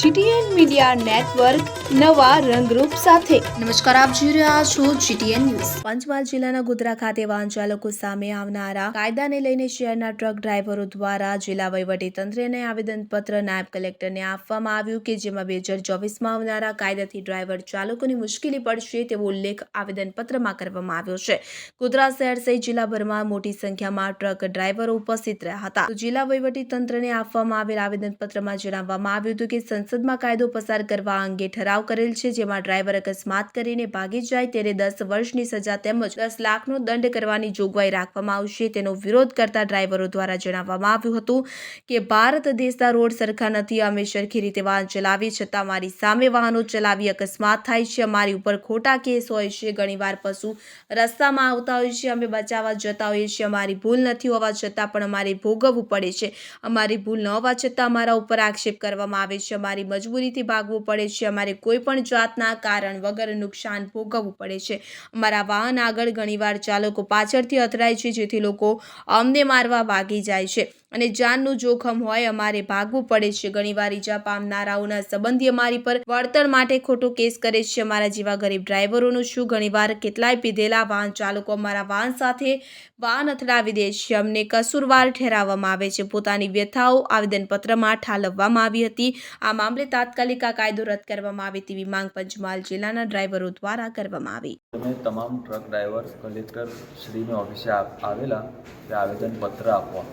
GTN media network નવા રંગરૂપ સાથે. નમસ્કાર, આપ જોઈ રહ્યા છો જીટીએન ન્યૂઝ. પંચમહાલ જિલ્લાના ગોધરા ખાતે વાહન ચાલકો સામે આવનારા કાયદાને લઈને શહેરના ટ્રક ડ્રાઈવરો દ્વારા જિલ્લા વહીવટી તંત્રને આવેદનપત્ર નાયબ કલેક્ટરને આપવામાં આવ્યું કે જેમાં બે હજાર ચોવીસમાં આવનારા કાયદાથી ડ્રાઈવર ચાલકોની મુશ્કેલી પડશે તેવો ઉલ્લેખ આવેદનપત્રમાં કરવામાં આવ્યો છે. ગોધરા શહેર સહિત જિલ્લાભરમાં મોટી સંખ્યામાં ટ્રક ડ્રાઈવરો ઉપસ્થિત રહ્યા હતા. જિલ્લા વહીવટી તંત્રને આપવામાં આવેલ આવેદનપત્રમાં જણાવવામાં આવ્યું હતું કે સંસદમાં કાયદો પસાર કરવા અંગે ઠરાવ કરેલ છે, જેમાં ડ્રાઈવર અકસ્માત કરીને ભાગી જાય ત્યારે દસ વર્ષની સજા તેમજ દસ લાખનો દંડ કરવાની જોગવાઈ રાખવામાં આવશે. તેનો વિરોધ કરતા ડ્રાઈવરો દ્વારા જણાવવામાં આવ્યું હતું કે, ભારત દેશના રોડ સરખા નથી, અમે સરખી રીતે વાહન ચલાવીએ છતાં મારી સામે વાહનો ચલાવી અકસ્માત થાય છે. અમારી ઉપર ખોટા કેસ હોય છે. ઘણીવાર પશુ રસ્તામાં આવતા હોય છે. અમે બચાવવા જતા હોઈએ છીએ. અમારી ભૂલ નથી હોવા છતાં પણ અમારે ભોગવવું પડે છે. અમારી ભૂલ ન હોવા છતાં અમારા ઉપર આક્ષેપ કરવામાં આવે છે. અમારી મજબૂરીથી ભાગવું પડે છે. અમારે કોઈ પણ જાતના કારણ વગર નુકસાન ભોગવવું પડે છે. અમારા વાહન આગળ ઘણીવાર ચાલકો પાછળથી અથડાય છે, જેથી લોકો અમને મારવા ભાગી જાય છે. અને જાનનું જોખમ હોય, અમારે ભાગવું પડે છે. ઘણીવાર ઈજા પામનારાઓના સંબંધી અમારી પર વળતર માટે ખોટો કેસ કરે છે. અમારા જેવા ગરીબ ડ્રાઈવરોનું શું? ઘણીવાર કેટલાય પીધેલા વાહન ચાલકો અમારા વાહન સાથે વાહન અથડાવી દે છે. અમને કસૂરવાર ઠેરાવવામાં આવે છે. પોતાની વ્યથાઓ આવેદનપત્રમાં ઠાલવવામાં આવી હતી. આ મામલે તાત્કાલિક આ કાયદો રદ કરવામાં આવે તેવી માંગ પંચમહાલ જિલ્લાના ડ્રાઈવરો દ્વારા કરવામાં આવી. અમે તમામ ટ્રક ડ્રાઈવર કલેક્ટર શ્રીની ઓફિસે આવેલા આવેદનપત્ર આપવા.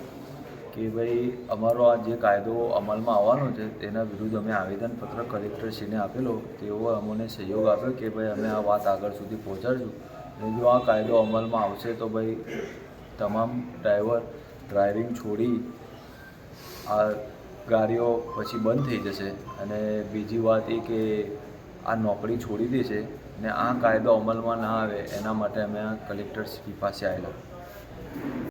કે ભાઈ અમારો આ જે કાયદો અમલમાં આવવાનો છે, તેના વિરુદ્ધ અમે આવેદનપત્ર કલેક્ટરશ્રીને આપેલો, તેઓ અમને સહયોગ આપ્યો કે ભાઈ અમે આ વાત આગળ સુધી પહોંચાડશું. અને જો આ કાયદો અમલમાં આવશે તો ભાઈ તમામ ડ્રાઈવર, ડ્રાઇવિંગ છોડી આ ગાડીઓ પછી બંધ થઈ જશે. અને બીજી વાત એ કે આ નોકરી છોડી દેશે ને આ કાયદો અમલમાં ના આવે, એના માટે અમે કલેક્ટર શ્રી પાસે આવેલા.